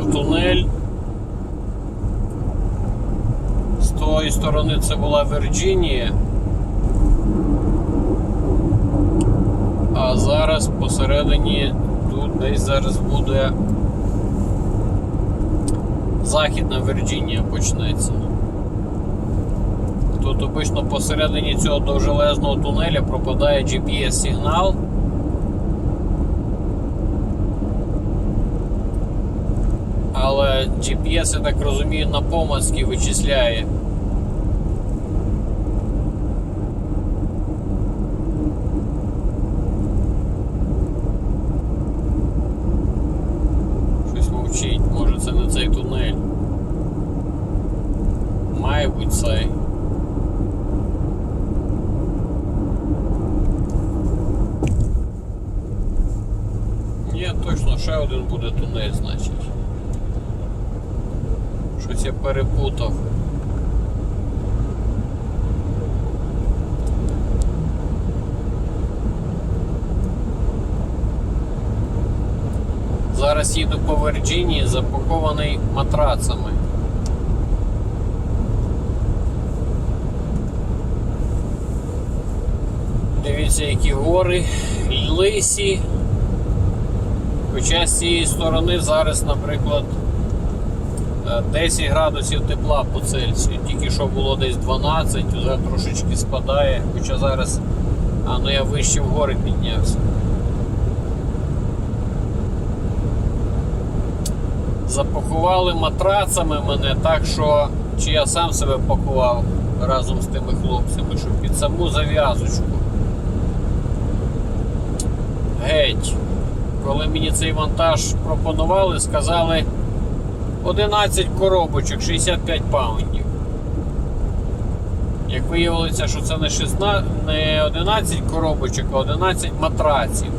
в тунель. З тої сторони це була Вірджинія. А зараз посередині тут десь зараз буде Західна Вірджинія почнеться. Тут обично посередині цього довжелезного тунеля пропадає GPS-сигнал. Але GPS, я так розумію, на помацьки вичисляє. Щось мовчить, може це не цей тунель. Має цей. Ні, точно ще один буде тунель, значить. Щось я перепутав. Зараз їду по Вірджинії, запакований матрацами. Дивіться, які гори, лисі. Хоча з цієї сторони зараз, наприклад, 10 градусів тепла по Цельсію. Тільки що було десь 12, вже трошечки спадає, хоча зараз, а ну я вище в гори піднявся. Запакували матрацами мене так, що чи я сам себе пакував разом з тими хлопцями, що під саму зав'язочку. Геть. Коли мені цей вантаж пропонували, сказали 11 коробочок, 65 паундів. Як виявилося, що це не 16, не 11 коробочок, а 11 матраців.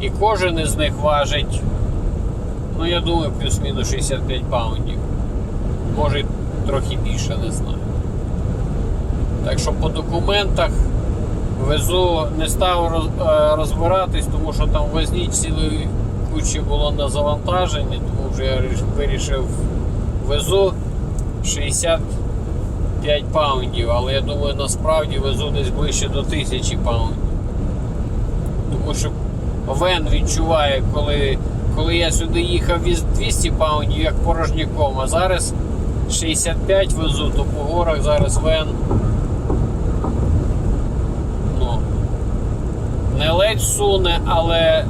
І кожен із них важить, ну я думаю, плюс-мінус 65 паундів. Може трохи більше, не знаю. Так що по документах везу, не став е, розбиратись, тому що там возні цілої кучі було на завантаженні, тому вже я вирішив везу 65 паундів, але я думаю, насправді везу десь ближче до 1000 паундів. Тому що Вен відчуває, коли, коли я сюди їхав віз 200 паундів як порожняком, а зараз 65 везу, то по горах зараз Вен ну, не ледь суне, але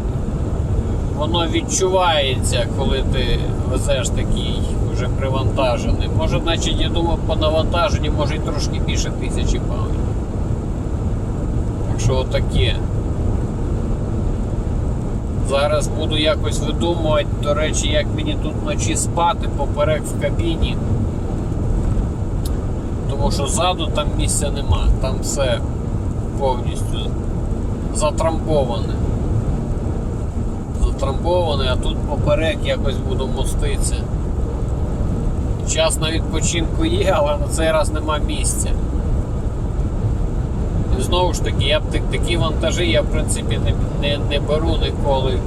воно відчувається, коли ти везеш такий вже привантажений. Може, значить, я думаю, по навантаженню може й трошки більше тисячі паундів. Так що отаке. Зараз буду якось видумувати, до речі, як мені тут вночі спати поперек в кабіні. Тому що ззаду там місця нема, там все повністю затрамбоване. Затрамбоване, а тут поперек якось буду моститися. Час на відпочинку є, але на цей раз нема місця. І знову ж таки, я б такі вантажі я в принципі не, не, не беру ніколи,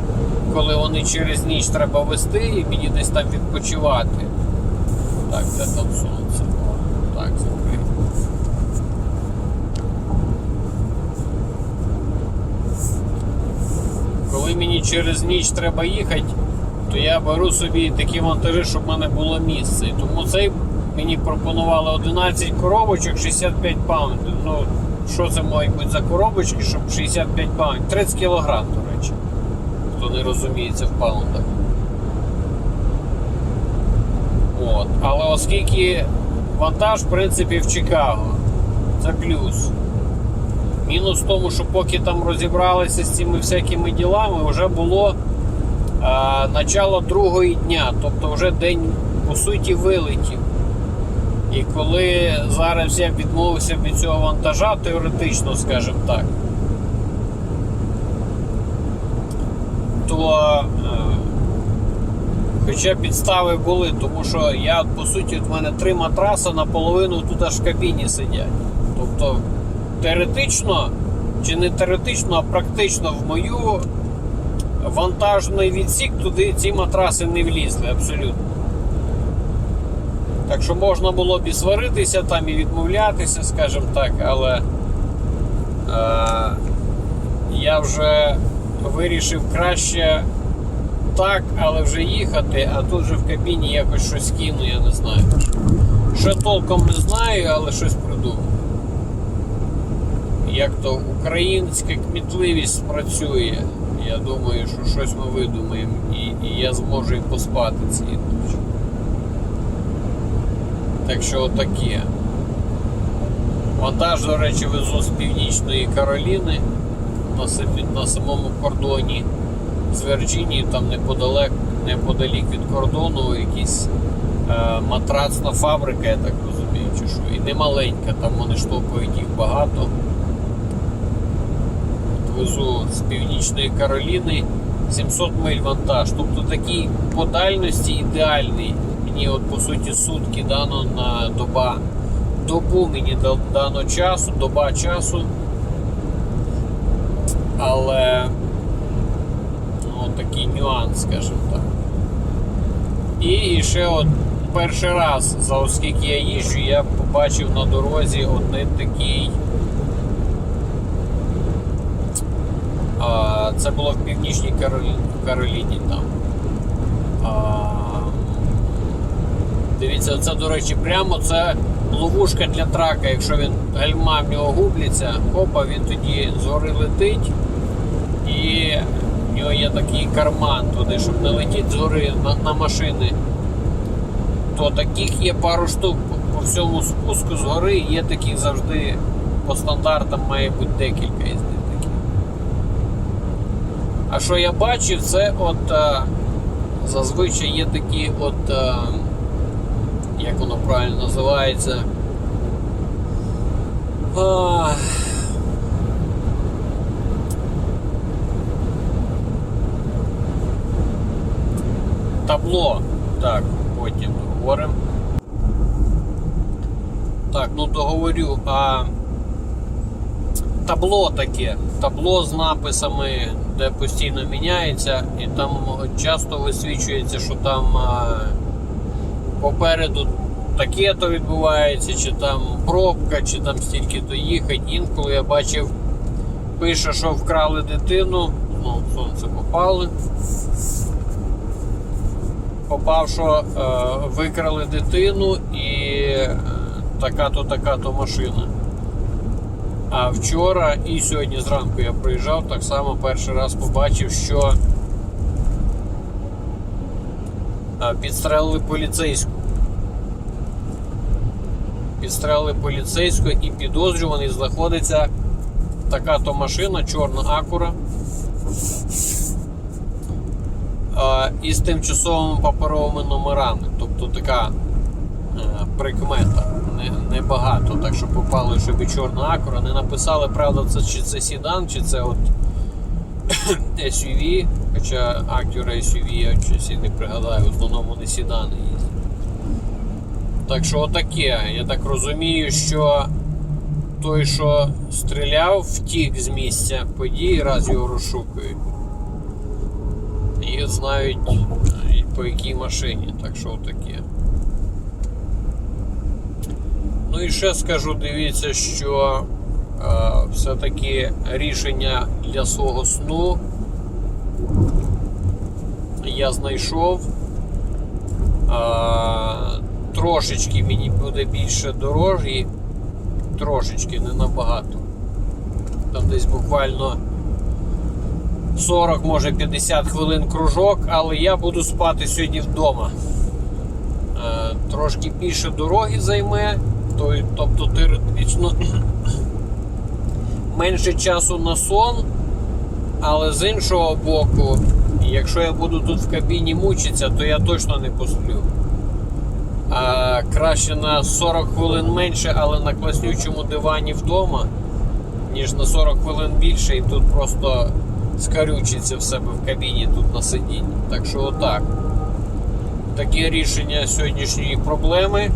коли вони через ніч треба вести і мені десь там відпочивати. Так, де там сонце? Так, закрив. Коли мені через ніч треба їхати, то я беру собі такі вантажі, щоб в мене було місце. Тому цей мені пропонували 11 коробочок, 65 паундів. Ну, що це має бути за коробочки, щоб 65 паундів? 30 кілограм, до речі. Хто не розуміється в паундах. От. Але оскільки вантаж, в принципі, в Чикаго, це плюс. Мінус в тому, що поки там розібралися з цими всякими ділами, вже було а, начало другої дня, тобто вже день по суті вилетів. І коли зараз я відмовився від цього вантажа, теоретично, скажімо так, то е, хоча підстави були, тому що я, по суті, в мене три матраси наполовину тут аж в кабіні сидять. Тобто теоретично, чи не теоретично, а практично в мою вантажний відсік туди ці матраси не влізли абсолютно. Так що можна було б і сваритися там, і відмовлятися, скажімо так, але е, я вже вирішив краще так, але вже їхати, а тут же в кабіні якось щось кину, я не знаю. Ще толком не знаю, але щось придумав. Як то українська кмітливість спрацює. Я думаю, що щось ми видумаємо і, і я зможу і поспати цієї ночі. Так що отаке. Вантаж, до речі, везу з Північної Кароліни на, на самому кордоні з Вірджинії, там неподалек, неподалік від кордону, якісь е, матрацна фабрика, я так розумію, чи що. І не маленька, там вони штовхують їх багато. Везу з Північної Кароліни 700 миль вантаж. Тобто такий по дальності ідеальний. Мені от по суті сутки дано на доба. Добу мені дано часу, доба часу. Але ну, такий нюанс, скажімо так. І ще от перший раз, за оскільки я їжджу, я побачив на дорозі один такий. А, це було в Північній Кароліні, Кароліні там. Дивіться, це, до речі, прямо це ловушка для трака. Якщо він гальма в нього губляться, хопа, він тоді згори летить. І в нього є такий карман туди, щоб не летіти згори на, на машини. То таких є пару штук по, всьому спуску згори, є таких завжди по стандартам має бути декілька. А що я бачив, це от е, зазвичай є такі от, е, як воно правильно називається. А, табло. Так, потім говоримо. Так, ну договорю. А табло таке. Табло з написами, де постійно міняється, і там часто висвічується, що там а, попереду таке-то відбувається, чи там пробка, чи там стільки-то їхать. Інколи я бачив, пише, що вкрали дитину, ну, сонце попали. Попав, що е, викрали дитину і е, така-то, така-то машина. А вчора і сьогодні зранку я проїжджав, так само перший раз побачив, що підстрелили поліцейську. Підстрелили поліцейську і підозрюваний знаходиться така-то машина, чорна акура. із тимчасовими паперовими номерами. Тобто така прикмета. Не, не так що попали, щоб і чорна акура. Не написали, правда, це, чи це сідан, чи це от SUV. Хоча Acura SUV я щось і не пригадаю, в основному не сідани їздять. Так що отаке. Я так розумію, що той, що стріляв, втік з місця події, раз його розшукують. І знають е, по якій машині, так що таке. Ну і ще скажу, дивіться, що е, все-таки рішення для свого сну я знайшов. Е, трошечки мені буде більше дороги, трошечки, не набагато. Там десь буквально 40, може 50 хвилин кружок, але я буду спати сьогодні вдома. Е, трошки більше дороги займе, тобто теоретично менше часу на сон, але з іншого боку, якщо я буду тут в кабіні мучитися, то я точно не посплю. А краще на 40 хвилин менше, але на класнючому дивані вдома, ніж на 40 хвилин більше, і тут просто скарючиться в себе в кабіні тут на сидінні. Так що отак. Таке рішення сьогоднішньої проблеми.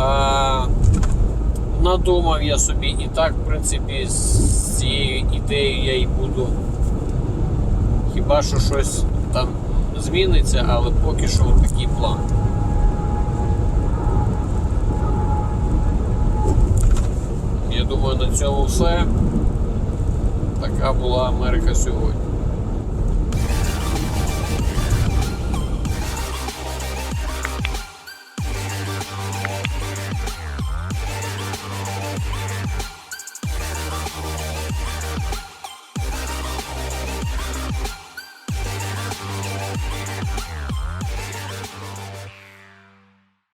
Е, надумав я собі і так, в принципі, з цією ідеєю я і буду. Хіба що щось там зміниться, але поки що такий план. Я думаю, на цьому все. Така була Америка сьогодні.